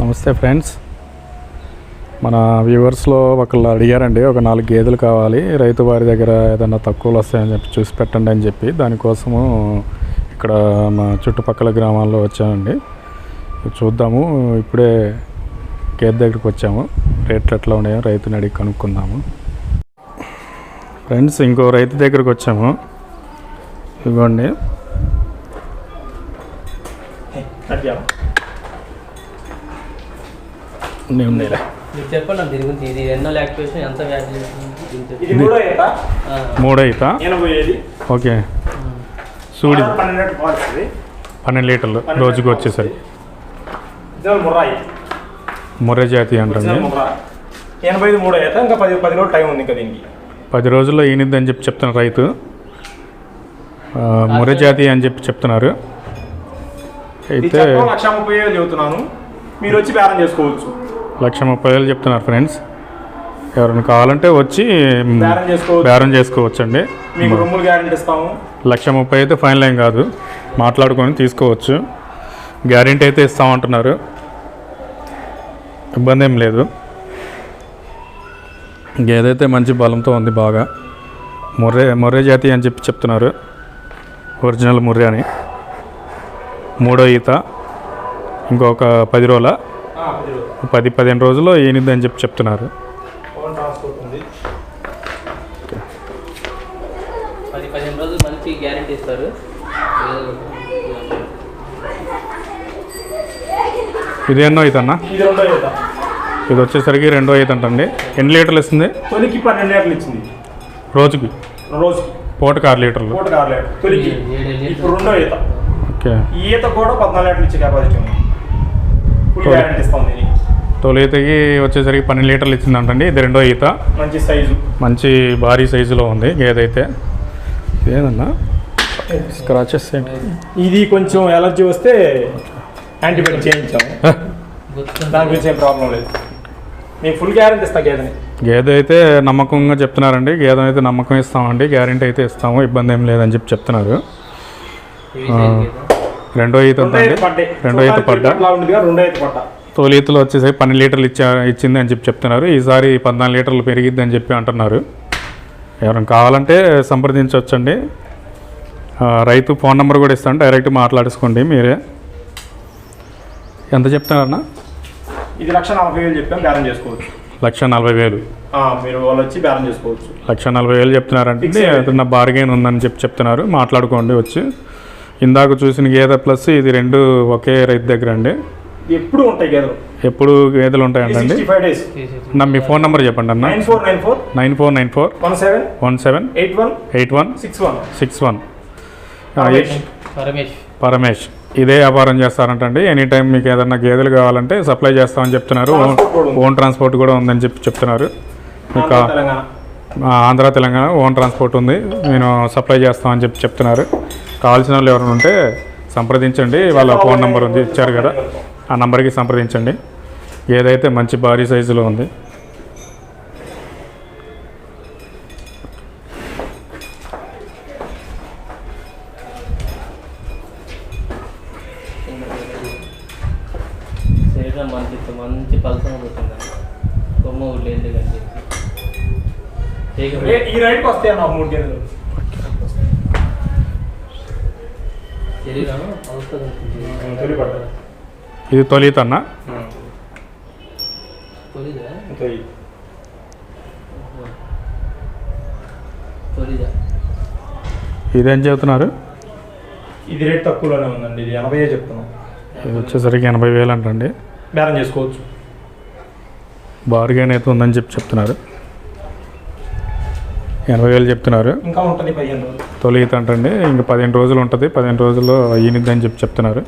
నమస్తే ఫ్రెండ్స్. మన వ్యూవర్స్లో ఒకళ్ళు అడిగారండి ఒక నాలుగు గేదెలు కావాలి రైతు వారి దగ్గర ఏదైనా తక్కువలు వస్తాయని చెప్పి చూసి పెట్టండి అని చెప్పి. దానికోసము ఇక్కడ మా చుట్టుపక్కల గ్రామాల్లో వచ్చామండి. చూద్దాము ఇప్పుడే గేదె దగ్గరికి వచ్చాము. రేట్లు ఎట్లా ఉన్నాయో రైతుని అడిగి కనుక్కుందాము. ఫ్రెండ్స్ ఇంకో రైతు దగ్గరికి వచ్చాము. ఇదిగోండి. నేను నేలే. మీరు చెప్పండి దీని గురించి ఇది ఎన్నో లాక్టేషన్ ఎంత వ్యాధి ఇది మూడో ఈత. ఓకే. సూడి పన్నెండు లీటర్లు రోజుకి ముర్రాయి. ముర్రె జాతి అంటుంది ఎనభై ఐదు మూడో ఈత ఇంకా పది పది రోజులు టైం ఉంది ఇంకా దీనికి. పది రోజుల్లో ఈనిద్ది అని చెప్పి చెప్తున్నారు రైతు. ముర్రె జాతి అని చెప్పి చెప్తున్నారు. అయితే లక్ష ముప్పై చెబుతున్నాను. మీరు వచ్చి బేరం చేసుకోవచ్చు. లక్ష ముప్పై వేలు చెప్తున్నారు ఫ్రెండ్స్. ఎవరైనా కావాలంటే వచ్చి బేరం చేసుకోవచ్చు. బేరం చేసుకోవచ్చండి. లక్ష ముప్పై అయితే ఫైనల్ ఏం కాదు. మాట్లాడుకొని తీసుకోవచ్చు. గ్యారెంటీ అయితే ఇస్తామంటున్నారు. ఇబ్బంది ఏం లేదు. ఏదైతే మంచి బలంతో ఉంది బాగా ముర్రే ముర్రే జాతి అని చెప్పి చెప్తున్నారు. ఒరిజినల్ ముర్రే అని. మూడో ఈత. ఇంకొక పది రోజుల పది పదిహేను రోజుల్లో ఈనిద్ది అని చెప్పి చెప్తున్నారు. ఇది ఎన్నో ఈత అన్న ఇది రెండో ఈత ఇది వచ్చేసరికి రెండో ఈత అంటండి ఎన్ని లీటర్లు ఇస్తుంది? తొలికి పన్నెండు లీటర్లు ఇచ్చింది. రోజుకి? రోజుకి. పూటకు ఆరు లీటర్లు. ఆరు తొలికి. ఇప్పుడు రెండో ఈత. ఓకే. ఈత కూడా పద్నాలుగు లీటర్లు ఇచ్చే కెపాసిటీ ఉంది. తొలి. గ్యారెంటీ ఇస్తాం దీనికి. తొలి ఈతకి వచ్చేసరికి పన్నెండు లీటర్లు ఇచ్చిందంటండి. ఇది రెండో ఈత. మంచి సైజు. మంచి భారీ సైజులో ఉంది గేదైతే ఏదన్నా స్క్రాచెస్ ఏంటి ఇది కొంచెం ఎలర్జీ వస్తే యాంటీబయాటిక్ చేయించాము. దాని గురించి ఏం ప్రాబ్లం లేదు. మీకు ఫుల్ గ్యారెంటీ ఇస్తా గేదని. గేదె అయితే నమ్మకంగా చెప్తున్నారండి. గేదె అయితే నమ్మకం ఇస్తామండి. గ్యారెంటీ అయితే ఇస్తాము. ఇబ్బంది ఏం లేదని చెప్పి చెప్తున్నారు. రెండో ఈత రెండో ఈత పడ్డా. రెండో ఈత తొలి ఈతలో వచ్చేసరికి పన్నెండు లీటర్లు ఇచ్చా ఇచ్చింది అని చెప్పి చెప్తున్నారు. ఈసారి పద్నాలుగు లీటర్లు పెరిగిద్ది అని చెప్పి అంటున్నారు. ఎవరైనా కావాలంటే సంప్రదించవచ్చండి రైతు ఫోన్ నెంబర్ కూడా ఇస్తాను. డైరెక్ట్ మాట్లాడేసుకోండి మీరే. ఎంత చెప్తున్నారన్నా? ఇది లక్ష నలభై వేలు చెప్పాం బేరం చేసుకోవచ్చు. లక్ష నలభై వేలు. మీరు వాళ్ళు వచ్చి బేరం చేసుకోవచ్చు. లక్ష నలభై వేలు చెప్తున్నారంటే. ఏదైనా బార్గెన్ ఉందని చెప్పి చెప్తున్నారు. మాట్లాడుకోండి వచ్చి. ఇందాక చూసిన గేదె ప్లస్ ఇది రెండు ఒకే రైతు దగ్గర అండి ఎప్పుడు ఉంటాయి గేదెలు? ఎప్పుడు గేదెలు తీసేసి నా మీ ఫోన్ నెంబర్ చెప్పండి అన్న. Nine four nine four. Nine four nine four. One seven. One seven. Eight one. Eight one. Six one. Six one. Ramesh. Paramesh. Paramesh. ఇదే వ్యాపారం చేస్తారంటండి. ఎనీ టైం మీకు ఏదైనా గేదెలు కావాలంటే సప్లై చేస్తామని చెప్తున్నారు. ఓన్- ట్రాన్స్పోర్ట్ కూడా ఉందని చెప్పి చెప్తున్నారు. మీకు ఆంధ్ర, తెలంగాణ. ఆ, ఆంధ్ర తెలంగాణ ఓన్ ట్రాన్స్పోర్ట్ ఉంది. నేను సప్లై చేస్తామని చెప్పి చెప్తున్నారు. కావాల్సిన వాళ్ళు ఎవరైనా ఉంటే సంప్రదించండి. వాళ్ళ ఫోన్ నెంబర్ ఉంది ఇచ్చారు కదా. ఆ నెంబర్కి సంప్రదించండి. ఏదైతే మంచి భారీ సైజులో ఉంది. మంచి మంచి కొమ్మ ఈ రైట్కి వస్తాయి అన్న మూడు గేదెలు శరీరం పలసగా ఉంటుంది తొలి పడ్డా ఇది తొలిత అన్న? తొలిదా? తొలి. తొలిదా? ఇదేం చెబుతున్నారు? ఇది రేట్ తక్కువలోనే ఉందండి. ఇది ఎనభై చెప్తున్నాం. ఇది వచ్చేసరికి ఎనభై వేలు అంటండి బేరం చేసుకోవచ్చు. బార్గెన్ అయితే ఉందని చెప్పి చెప్తున్నారు. ఎనభై వేలు చెప్తున్నారు. ఇంకా ఉంటుంది పదిహేను రోజులు. తొలిత అంటండి. ఇంక పదిహేను రోజులు ఉంటుంది. పదిహేను రోజుల్లో ఈనిద్దని చెప్పి చెప్తున్నారు.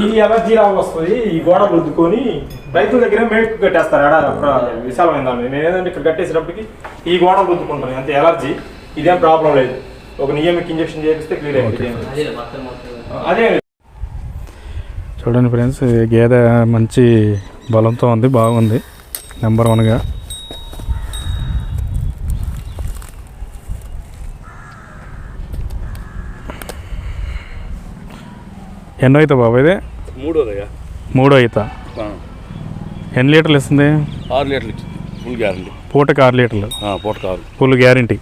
ఈ ఎలర్జీ లాగా వస్తుంది ఈ గోడ రుద్దుకొని రైతుల దగ్గర మేకు కట్టేస్తారు. ఎడ అక్కడ విశాలమైన దాని మీద. నేను ఏంటంటే ఇక్కడ కట్టేసేటప్పటికి ఈ గోడ రుద్దుకుంటాను అంతే ఎలర్జీ. ఇదేం ప్రాబ్లం లేదు. ఒక నియమిక్ ఇంజెక్షన్ చేపిస్తే క్లియర్ అయిపోయింది అదే చూడండి ఫ్రెండ్స్ గేదె మంచి బలంతో ఉంది బాగుంది. నెంబర్ వన్గా. ఎన్నో అవుతా బాబు ఇది? మూడోదయ్యా. మూడో అవుతా ఎన్ని లీటర్లు ఇస్తుంది? ఆరు లీటర్లు ఇచ్చింది. Full guarantee. పూటకి ఆరు లీటర్లు. పూట కారు ఫుల్ గ్యారంటీ.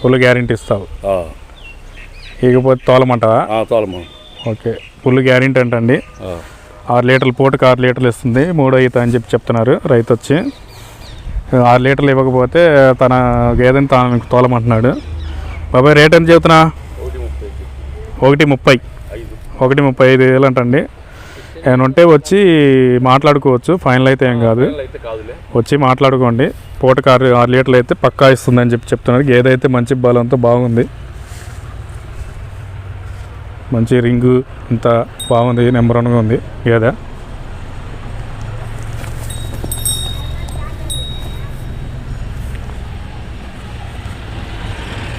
ఫుల్ గ్యారంటీ ఇస్తావు. ఇకపోతే తోలమంటావా? తోలమ్మా ఓకే. ఫుల్ గ్యారంటీ అంటండి. ఆరు లీటర్లు పూటకి ఆరు లీటర్లు ఇస్తుంది. మూడో ఈత అని చెప్పి చెప్తున్నారు రైతు వచ్చి ఆరు లీటర్లు ఇవ్వకపోతే తన గేదెని తాను తోలమంటున్నాడు. బాబాయ్ రేట్ ఎంత చెబుతున్నా? ఒకటి ముప్పై. ఒకటి ముప్పై ఐదు వేలు అంటండి. ఏమైనా ఉంటే వచ్చి మాట్లాడుకోవచ్చు. ఫైనల్ అయితే ఏం కాదు. వచ్చి మాట్లాడుకోండి. పూటకి ఆరు ఆరు లీటర్లు అయితే పక్కా ఇస్తుందని చెప్పి చెప్తున్నారు. గేదె అయితే మంచి బలంతో బాగుంది మంచి రింగు ఇంత బాగుంది నెంబర్ వన్గా ఉంది. గేదె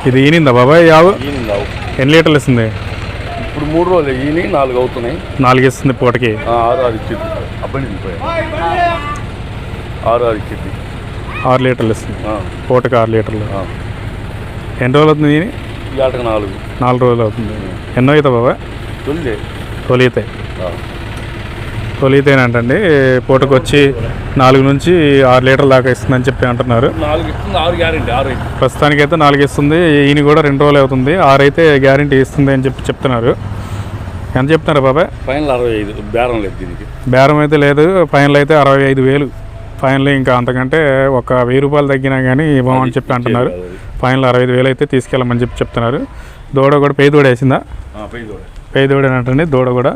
ఇది ఈనిందా బాబాయ్ యావు? ఎన్ని లీటర్లు ఇస్తుంది? ఇప్పుడు మూడు రోజులు ఈయన నాలుగు అవుతున్నాయి. నాలుగు ఇస్తుంది పూటకి. ఆరు ఆరు ఇచ్చింది. అబ్బాయి ఆరు ఆరు ఇచ్చింది. ఆరు లీటర్లు ఇస్తుంది పూటకి ఆరు లీటర్లు. ఎన్ని రోజులు అవుతుంది ఆటకు నాలుగు. నాలుగు రోజులు అవుతుంది. ఎన్నో అవుతా బాబాయ్ తొలిదే. తొలితే. ఆ. తొలితేనంటండి పూటకు వచ్చి నాలుగు నుంచి ఆరు లీటర్ల దాకా ఇస్తుందని చెప్పి అంటున్నారు. నాలుగు ఇస్తుంది ఆరు గ్యారంటీ ఆరు అయితే. ప్రస్తుతానికైతే నాలుగు ఇస్తుంది. ఈయన కూడా రెండు రోజులు అవుతుంది. ఆరు అయితే గ్యారంటీ ఇస్తుంది అని చెప్పి చెప్తున్నారు. ఎంత చెప్తున్నారు బాబాయ్? ఫైనల్ అరవై ఐదు. బేరం లేదు దీనికి. బేరం అయితే లేదు ఫైనల్ అయితే అరవై ఐదు వేలు. ఫైనల్ ఇంకా అంతకంటే ఒక వెయ్యి రూపాయలు తగ్గినా కానీ ఇవ్వమని చెప్పి అంటున్నారు. ఫైనల్ అరవై ఐదు వేలు అయితే తీసుకెళ్ళమని చెప్పి చెప్తున్నారు. దూడ కూడా పేయి దూడ వేసిందా? పేయి దూడ. అంటండి దూడ కూడా.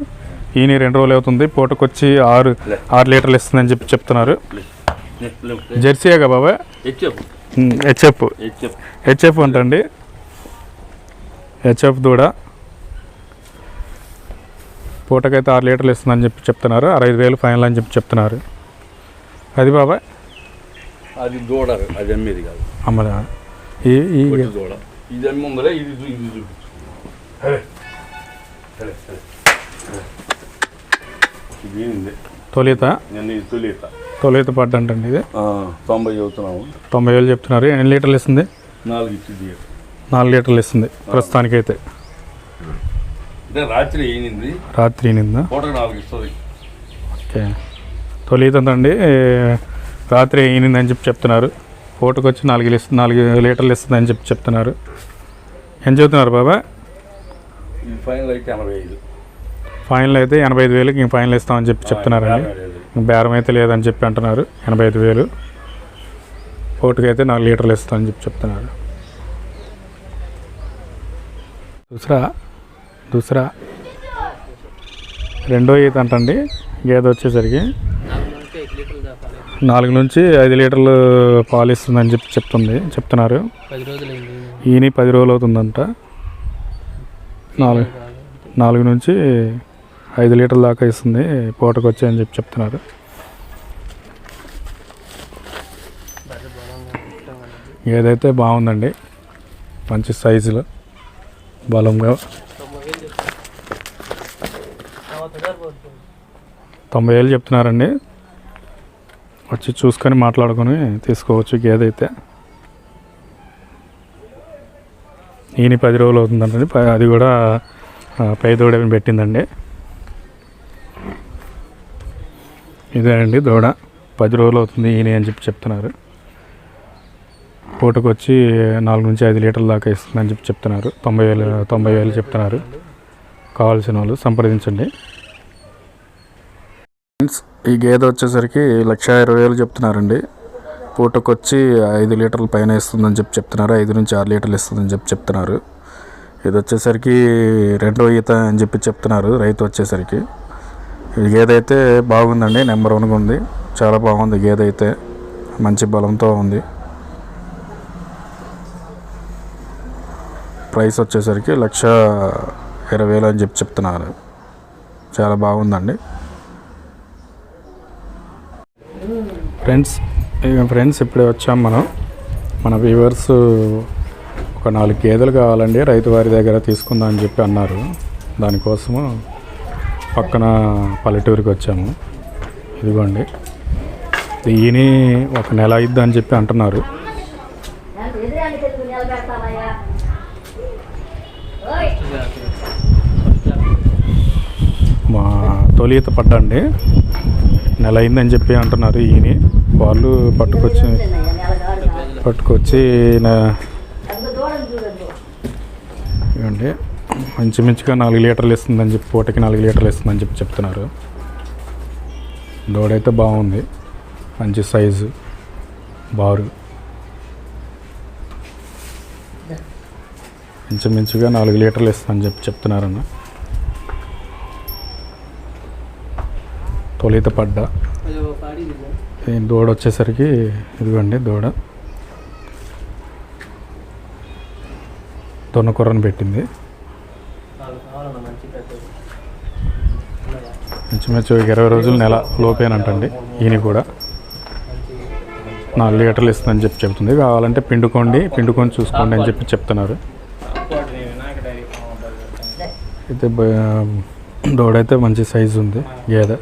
ఈయన రెండు రోజులు అవుతుంది పూటకొచ్చి ఆరు ఆరు లీటర్లు ఇస్తుందని చెప్పి చెప్తున్నారు. జెర్సీయేగా బాబాయ్? హెచ్ఎఫ్. హెచ్ఎఫ్. అంటండి హెచ్ఎఫ్ దూడ. పూటకైతే ఆరు లీటర్లు ఇస్తుందని చెప్పి చెప్తున్నారు. అరవై వేలు ఫైనల్ అని చెప్పి చెప్తున్నారు. అది బాబాయ్ అది దూడ అది అమ్మేది కాదు. అమ్మదా? ఈ దూడ. ఇది అమ్మి ఉందలే ఇది ఇది చూపించు తొలిత? తొలిత. తొలిత పడ్డంటండి ఇది. తొంభై చదువుతున్నాము తొంభై వేలు చెప్తున్నారు. ఎన్ని లీటర్లు ఇస్తుంది? నాలుగు ఇచ్చింది నాలుగు లీటర్లు ఇస్తుంది ప్రస్తుతానికైతే. రాత్రి ఏనింది రాత్రి నిందా పూటకు నాలుగు ఇస్తుంది. ఓకే. తొలితండి రాత్రి ఈనిందని చెప్పి చెప్తున్నారు. పూటకు వచ్చి నాలుగు ఇస్తు నాలుగు లీటర్లు ఇస్తుందని చెప్పి చెప్తున్నారు. ఎంత చెప్తున్నారు బాబా? ఫైనల్ అయితే ఎనభై ఐదు. ఫైనల్ అయితే ఎనభై ఐదు వేలకి ఇంక ఫైనల్ ఇస్తామని చెప్పి చెప్తున్నారండి. ఇంక బేరం అయితే లేదని చెప్పి అంటున్నారు. ఎనభై ఐదు వేలు. పూటకి అయితే నాలుగు లీటర్లు ఇస్తామని చెప్పి చెప్తున్నారు. దూసరా దూసరా. రెండో ఈత అంటండి. గేదె వచ్చేసరికి నాలుగు నుంచి ఐదు లీటర్లు పాలు ఇస్తుందని చెప్పి చెప్తుంది చెప్తున్నారు. ఈయన పది రోజులు అవుతుందంట నాలుగు నాలుగు నుంచి ఐదు లీటర్ల దాకా ఇస్తుంది పూటకు వచ్చి అని చెప్పి చెప్తున్నారు. ఏదైతే బాగుందండి. మంచి సైజులో బలంగా తొంభై వేలు చెప్తాను నలభై వేలు పడుతుంది తొంభై వేలు చెప్తున్నారండి. వచ్చి చూసుకొని మాట్లాడుకొని తీసుకోవచ్చు గేదె అయితే ఈయన పది రోజులు అవుతుందండి అది కూడా పై దూడ పెట్టిందండి. ఇదేనండి దూడ. పది రోజులు అవుతుంది ఈయన అని చెప్పి చెప్తున్నారు. పూటకు వచ్చి నాలుగు నుంచి ఐదు లీటర్ల దాకా ఇస్తుందని చెప్పి చెప్తున్నారు. తొంభై వేలు తొంభై వేలు చెప్తున్నారు. కావాల్సిన వాళ్ళు సంప్రదించండి. ఫ్రెండ్స్ ఈ గేదె వచ్చేసరికి లక్ష ఇరవై వేలు చెప్తున్నారండి. పూటకొచ్చి ఐదు లీటర్ల పైన ఇస్తుందని చెప్పి చెప్తున్నారు. ఐదు నుంచి ఆరు లీటర్లు ఇస్తుందని చెప్పి చెప్తున్నారు. ఇది వచ్చేసరికి రెండో ఈత అని చెప్పి చెప్తున్నారు రైతు వచ్చేసరికి. ఈ గేదె అయితే బాగుందండి నెంబర్ వన్గా ఉంది. చాలా బాగుంది గేదె అయితే. మంచి బలంతో ఉంది. ప్రైస్ వచ్చేసరికి లక్ష ఇరవై వేలు అని చెప్పి చెప్తున్నారు. చాలా బాగుందండి. ఫ్రెండ్స్ ఫ్రెండ్స్ ఇప్పుడే వచ్చాం మనం. మన వ్యూవర్స్ ఒక నాలుగు గేదెలు కావాలండి రైతు వారి దగ్గర తీసుకుందాం అని చెప్పి అన్నారు. దానికోసము పక్కన పల్లెటూరికి వచ్చాము. ఇదిగోండి. ఈయన ఒక నెల అయిద్ది అని చెప్పి అంటున్నారు. మా తొలిత పడ్డండి. నెల అయిందని చెప్పి అంటున్నారు ఈయన. వాళ్ళు పట్టుకొచ్చి పట్టుకొచ్చి నా ఇవ్వండి. మంచిమించుగా నాలుగు లీటర్లు ఇస్తుందని చెప్పి పూటకి నాలుగు లీటర్లు ఇస్తుందని చెప్పి చెప్తున్నారు. దూడైతే బాగుంది. మంచి సైజు. బారు. ఇంచుమించుగా నాలుగు లీటర్లు ఇస్తుందని చెప్పి చెప్తున్నారన్న. తొలిత పడ్డ దూడ వచ్చేసరికి ఇదిగోండి దూడ. దొన్నకూరని పెట్టింది. మంచి మంచి ఇంచుమించు ఇరవై రోజులు నెల లోపేనంటండి ఈయన కూడా. నాలుగు లీటర్లు ఇస్తుందని చెప్పి చెప్తుంది కావాలంటే పిండుకోండి పిండుకొని చూసుకోండి అని చెప్పి చెప్తున్నారు. అయితే దూడైతే మంచి సైజు ఉంది గేదె.